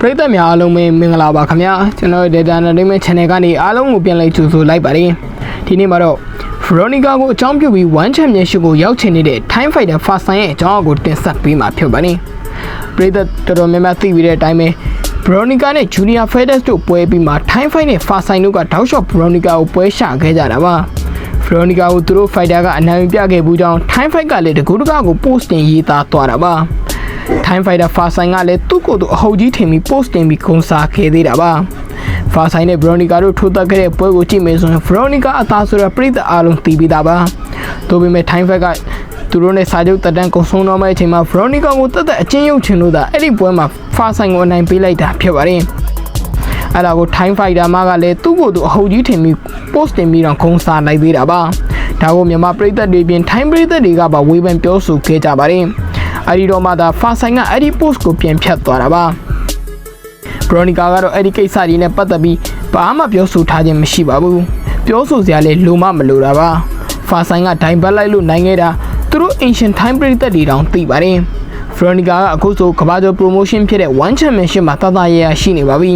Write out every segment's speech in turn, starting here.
ပရိသတ်များအားလုံးပဲမင်္ဂလာပါခင်ဗျာကျွန်တော်တို့ Data Entertainment Channel ကနေအားလုံးကိုပြန်လည်ကြိုဆိုလိုက်ပါတယ်ဒီနေ့မှာတော့ Veronica ကိုအကြောင်းပြုပြီး One Championship ကိုရောက်ချင်နေတဲ့ Time Fighter Fast ဆိုင်ရဲ့အကြောင်းအကိုတင်ဆက်ပေးမှာဖြစ်ပါတယ်ပရိသတ်တော်တော်များများသိပြီးတဲ့အတိုင်းပဲ Veronica နဲ့ Junior Fighters တို့ပွဲပြီးမှ Time Fight နဲ့ Fast ဆိုင်တို့ကတောက်လျှော့ Veronica ကိုပွဲရှာခဲ့ကြတာပါ Veronica ကိုသူတို့ fighter ကအနိုင်ပြခဲ့ဘူးကြောင်း Time Fight ကလည်းတကူတကကို post တင်ရေးသားသွားတာပါ Time Fighter Fast ဆိုင်ကလည်းသူ့ကိုယ်သူအဟုတ်ကြီးထင်ပြီး post တင်ပြီးဂုဏ်စားခဲ့သေးတာပါ Fast ဆိုင်နဲ့ Veronica တို့ထိုးသက်ခဲ့တဲ့ပွဲကိုကြည့်မယ်ဆိုရင် Veronica အသာဆိုတဲ့ပြည်သက်အားလုံးသိပြီးသားပါဒါပေမဲ့ Time Fight ကသူတို့နဲ့စာချုပ်တက်တန်းကုံဆုံးတော့မယ့်အချိန်မှာ Veronica ကိုတက်တက်အချင်းရုပ်ချင်လို့သာအဲ့ဒီပွဲမှာ Fast ဆိုင်ကိုအနိုင်ပေးလိုက်တာဖြစ်ပါတယ်အဲ့ဒါကို Time Fighter မကလည်းသူ့ကိုယ်သူအဟုတ်ကြီးထင်ပြီး post တင်ပြီးတော့ခုံးစားလိုက်သေးတာပါဒါကိုမြန်မာပြည်သက်တွေပြင် Time ပြည်သက်တွေကပါဝေဖန်ပြောဆိုခဲ့ကြပါတယ် အဲ့ဒီတော့မှသာ Fast ဆိုင်ကအဲ့ဒီ post ကိုပြန်ဖြတ်သွားတာပါ Veronica ကတော့အဲ့ဒီကိစ္စတွေနဲ့ပတ်သက်ပြီးဘာမှပြောဆိုထားခြင်းမရှိပါဘူးပြောဆိုစရာလည်းလိုမှမလိုတာပါဖာဆိုင်ကဒိုင်ဘတ်လိုက်လို့နိုင်ခဲ့တာသူတို့ ancient time ပြည်သက်တွေတောင်သိပါတယ် Veronica ကအခုဆိုကမ္ဘာကျော် promotion ဖြစ်တဲ့ One Championship မှာတသားရရရှိနေပါပြီ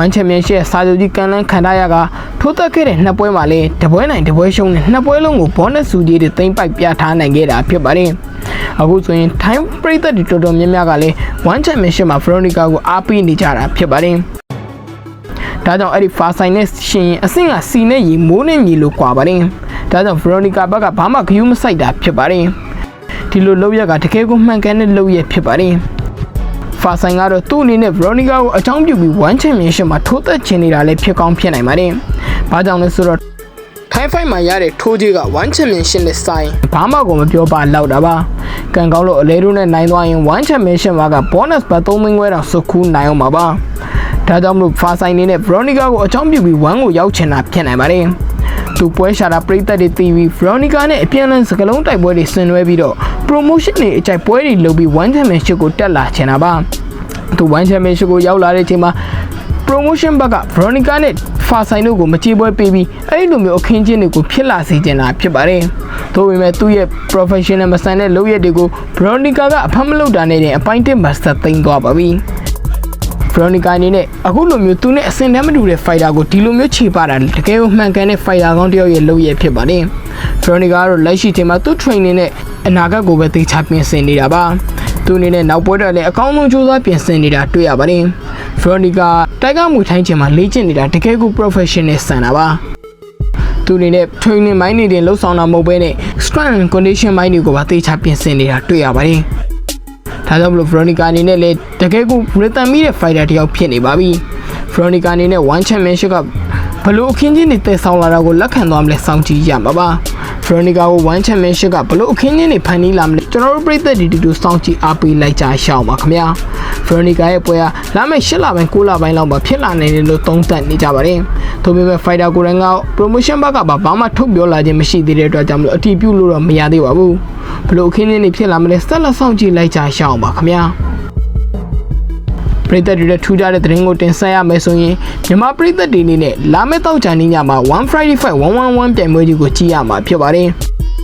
One Championship စာချုပ်ကြီးကန်လန်းခံထားရကထိုးသက်ခဲ့တဲ့နှစ်ပွဲမှာလည်းတပွဲနိုင်တပွဲရှုံးနဲ့နှစ်ပွဲလုံးကို bonus စုကြီးတွေသိမ့်ပိုက်ပြထားနိုင်ခဲ့တာဖြစ်ပါတယ်အခုဆိုရင် time ပြည်သက်တွေတော်တော်များများကလည်း One Championship မှာ Veronica ကိုအားပေးနေကြတာဖြစ်ပါတယ်ဒါကြောင့်အဲ့ဒီဖာဆိုင်နဲ့ရှင်ရင်အဆင့်ကစီနဲ့ရီမိုးနဲ့မြေလို့ကွာပါတယ်ဒါကြောင့် Veronica ဘက်ကဘာမှဂယုမဆိုင်တာဖြစ်ပါတယ် ဒီလိုလောက်ရကတကယ်ကိုမှန်ကန်တဲ့လောက်ရဖြစ်ပါတယ်ဖာဆိုင်ကတော့သူ့အနေနဲ့ Veronica ကိုအကြောင်းပြုပြီး One Championship မှာထိုးသက်ချင်နေတာလည်းဖြစ်ကောင်းဖြစ်နိုင်ပါတယ်ဘာကြောင့်လဲဆိုတော့ Time Fight မှာရတဲ့ထိုးကြီးက One Championship နဲ့ဆိုင်ဘာမှကိုမပြောပါလောက်တာပါကံကောင်းလို့အလဲတို့နဲ့နိုင်သွားရင် One Championship မှာက bonus ဘတ်3မင်းခွဲတောင်စုခူးနိုင်အောင်ပါပါဒါကြောင့်မလို့ဖာဆိုင်နေနဲ့ Veronica ကိုအကြောင်းပြုပြီး one ကိုရောက်ချင်တာဖြစ်နိုင်ပါတယ် သူပွဲရှာတာပရိသတ်တွေတီးပြီး Veronica နဲ့အပြန်အလှန်စကလုံးတိုက်ပွဲတွေဆင်နွှဲပြီးတော့ promotion တွေအကြိုက်ပွဲတွေလုပ်ပြီး one championship ကိုတက်လာချင်တာပါသူ one championship ကိုရောက်လာတဲ့အချိန်မှာ promotion ဘက်က Veronica နဲ့ဖာဆိုင်တို့ကိုမကြေပွဲပေးပြီးအဲ့ဒီလိုမျိုးအခင်းချင်းတွေကိုဖြစ်လာစေချင်တာဖြစ်ပါတယ်။ဒါပေမဲ့သူ့ရဲ့ professional မဆန်တဲ့လုပ်ရက်တွေကို Veronica ကအဖမ်းမလုပ်တာနဲ့တင်အပိုင်းတစ်မှာဆက်သိမ်းသွားပါပြီ။ Veronica အနေနဲ့အခုလိုမျိုးသူနဲ့အစင်တမ်းမတူတဲ့ fighter ကိုဒီလိုမျိုးခြေပတာတကယ်ကိုမှန်ကန်တဲ့ fighter ကောင်းတစ်ယောက်ရဲ့လုပ်ရဖြစ်ပါတယ်။ Veronica ကတော့လက်ရှိချိန်မှာသူ့ training နဲ့အနာဂတ်ကိုပဲသိချပြင်ဆင်နေတာပါ။သူအနေနဲ့နောက်ပွဲတော့လည်းအကောင်းဆုံးကြိုးစားပြင်ဆင်နေတာတွေ့ရပါတယ်။ Veronica တိုက်ကမွေထိုင်းချင်မှာလေ့ကျင့်နေတာတကယ်ကို professional ဆန်တာပါ။သူအနေနဲ့ training မိုင်းတွေတင်လှုပ်ဆောင်တာမဟုတ်ဘဲနဲ့ strength and condition မိုင်းတွေကိုပါသိချပြင်ဆင်နေတာတွေ့ရပါတယ်။ ဒါကြောင့်မလို့ Veronica အနေနဲ့လည်းတကယ်ကို rhythm မိတဲ့ fighter တစ်ယောက်ဖြစ်နေပါပြီ။ Veronica အနေနဲ့ one championship ကဘလို့အခင်းချင်းတွေတည်ဆောင်လာတာကိုလက်ခံသွားမလဲစောင့်ကြည့်ရမှာပါ။ Veronica ကို one championship ကဘလို့အခင်းချင်းတွေဖန်တီးလာမလဲကျွန်တော်တို့ပြည်သက်ဒီတူတူစောင့်ကြည့်အားပေးလိုက်ကြရှောင်းပါခင်ဗျာ။ Veronica ရဲ့ပွဲကလာမယ့်၈လပိုင်း၉လပိုင်းလောက်မှာဖြစ်လာနိုင်တယ်လို့သုံးသပ်နေကြပါတယ်။ဒါပေမဲ့ fighter ကိုယ်တိုင်က promotion ဘက်ကဘာမှထုတ်ပြောလာခြင်းမရှိသေးတဲ့အတွက်ကြောင့်မလို့အတီးပြုတ်လို့တော့မရသေးပါဘူး။ ဘလို့အခင်းချင်းတွေဖြစ်လာမလဲဆက်လက်စောင့်ကြည့်လိုက်ကြရှောင်းပါခင်ဗျာ။ပရိသတ်တွေနဲ့ထူးခြားတဲ့သတင်းကိုတင်ဆက်ရမယ်ဆိုရင်မြန်မာပရိသတ်တွေအနေနဲ့လာမယ့်တောက်ချန်နေ့ညမှာ1 Friday Fight 111ပြိုင်ပွဲကြီးကိုကြည့်ရမှာဖြစ်ပါတယ်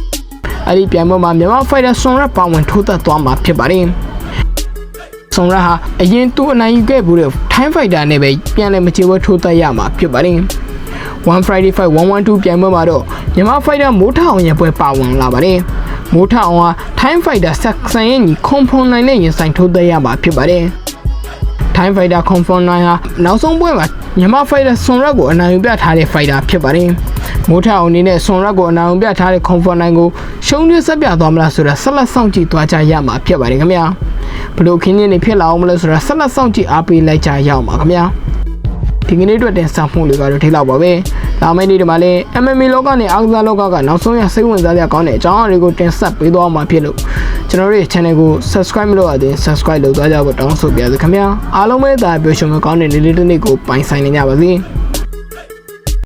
။အဲ့ဒီပြိုင်ပွဲမှာမြန်မာ Fighter ဆွန်ရက်ပါဝင်ထိုးသက်သွားမှာဖြစ်ပါတယ်။ဆွန်ရက်ဟာအရင်သူ့အနိုင်ယူခဲ့ဘူးတဲ့ Time Fighter နဲ့ပဲပြန်လည်မချေပွဲထိုးသက်ရမှာဖြစ်ပါတယ်။ One Friday Fight 112ပြိုင်ပွဲမှာတော့မြန်မာ Fighter မိုးထအောင်ရဲ့ပွဲပါဝင်လာပါတယ်။ မိုးထအောင်ဟာ Time Fighter ဆက်ဆန်ရဲ့ညီခွန်ဖွန်နိုင်နဲ့ရင်ဆိုင်ထိုးသက်ရမှာဖြစ်ပါတယ်။ Time Fighter Confront 9ဟာနောက်ဆုံးပွဲမှာမြန်မာ Fighter ဆွန်ရက်ကိုအနိုင်ယူပြထားတဲ့ Fighter ဖြစ်ပါတယ်။မိုးထအောင်အနေနဲ့ဆွန်ရက်ကိုအနိုင်ယူပြထားတဲ့ Confront 9ကိုရှုံးရဆက်ပြသွားမလားဆိုတာဆက်လက်စောင့်ကြည့်သွားကြရမှာဖြစ်ပါတယ်ခင်ဗျာ။ဘလို့ခင်းချင်းတွေဖြစ်လာအောင်မလဲဆိုတာဆက်လက်စောင့်ကြည့်အားပေးလိုက်ကြရအောင်ပါခင်ဗျာ။ဒီကနေ့အတွက်တင်ဆက်မှုတွေကတော့ဒီလောက်ပါပဲ။ လာမယ့်နေ့တွေမှာလည်း MMA လောကနဲ့အားကစားလောကကနောက်ဆုံးရစိတ်ဝင်စားစရာကောင်းတဲ့အကြောင်းအရာတွေကိုတင်ဆက်ပေးသွားမှာဖြစ်လို့ကျွန်တော်တို့ရဲ့ channel ကို subscribe မလုပ်ရသေး subscribe လုပ်သွားကြဖို့တောင်းဆိုပါရစေခင်ဗျာအားလုံးပဲဒါပြောရှင်မကောင်းတဲ့နေ့လေးတစ်နေ့ကိုပိုင်ဆိုင်နေကြပါစေ။